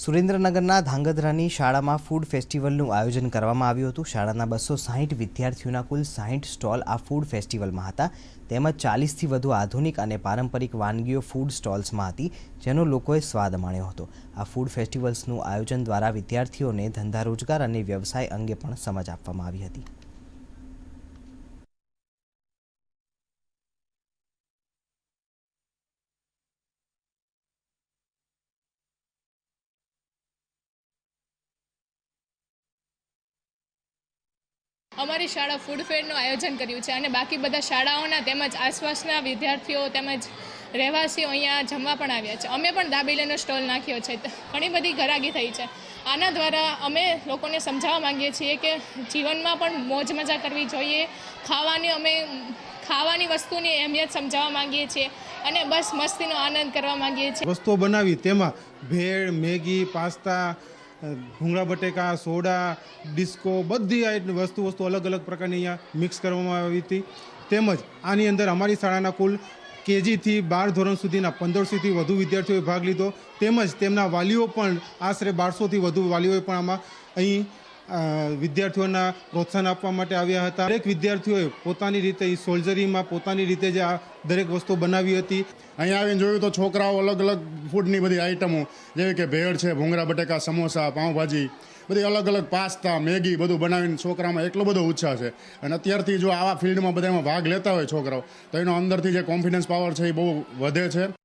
સુરેન્દ્રનગરના ધાંગધ્રાની શાળામાં ફૂડ ફેસ્ટિવલનું આયોજન કરવામાં આવ્યું હતું. શાળાના બસો સાહીઠ વિદ્યાર્થીઓના કુલ સાહીઠ સ્ટોલ આ ફૂડ ફેસ્ટિવલમાં હતા. તેમજ ચાલીસથી વધુ આધુનિક અને પારંપરિક વાનગીઓ ફૂડ સ્ટોલ્સમાં હતી, જેનો લોકોએ સ્વાદ માણ્યો હતો. આ ફૂડ ફેસ્ટિવલ્સનું આયોજન દ્વારા વિદ્યાર્થીઓને ધંધા રોજગાર અને વ્યવસાય અંગે પણ સમજ આપવામાં આવી હતી. અમારી શાળા ફૂડ ફેરનું આયોજન કર્યું છે અને બાકી બધા શાળાઓના તેમજ આસપાસના વિદ્યાર્થીઓ તેમજ રહેવાસીઓ અહીંયા જમવા પણ આવ્યા છે. અમે પણ દાબેલીનો સ્ટોલ નાખ્યો છે. ઘણી બધી ઘરાગી થઈ છે. આના દ્વારા અમે લોકોને સમજાવવા માંગીએ છીએ કે જીવનમાં પણ મોજ મજા કરવી જોઈએ. ખાવાની અમે ખાવાની વસ્તુની અહેમિયત સમજાવવા માંગીએ છીએ અને બસ મસ્તીનો આનંદ કરવા માંગીએ છીએ. વસ્તુઓ બનાવી તેમાં ભેળ, મેગી, પાસ્તા ભૂંગળા બટેકા, સોડા, ડિસ્કો, બધી આ વસ્તુ વસ્તુ અલગ અલગ પ્રકારની અહીંયા મિક્સ કરવામાં આવી હતી. તેમજ આની અંદર અમારી શાળાના કુલ કેજીથી બાર ધોરણ સુધીના પંદરસોથી વધુ વિદ્યાર્થીઓએ ભાગ લીધો. તેમજ તેમના વાલીઓ પણ આશરે બારસોથી વધુ વાલીઓએ પણ આમાં અહીં વિદ્યાર્થીઓના પ્રોત્સાહન આપવા માટે આવ્યા હતા. દરેક વિદ્યાર્થીઓએ પોતાની રીતે એ સોલ્જરીમાં પોતાની રીતે જે આ દરેક વસ્તુ બનાવી હતી. અહીંયા આવીને જોયું તો છોકરાઓ અલગ અલગ ફૂડની બધી આઈટમો જેવી કે ભેળ છે ભૂંગરા બટેકા, સમોસા, પાઉંભાજી, બધી અલગ અલગ પાસ્તા, મેગી બધું બનાવીને છોકરામાં એટલો બધો ઉત્સાહ છે. અને અત્યારથી જો આવા ફિલ્ડમાં બધામાં ભાગ લેતા હોય છોકરાઓ, તો એનો અંદરથી જે કોન્ફિડન્સ પાવર છે એ બહુ વધે છે.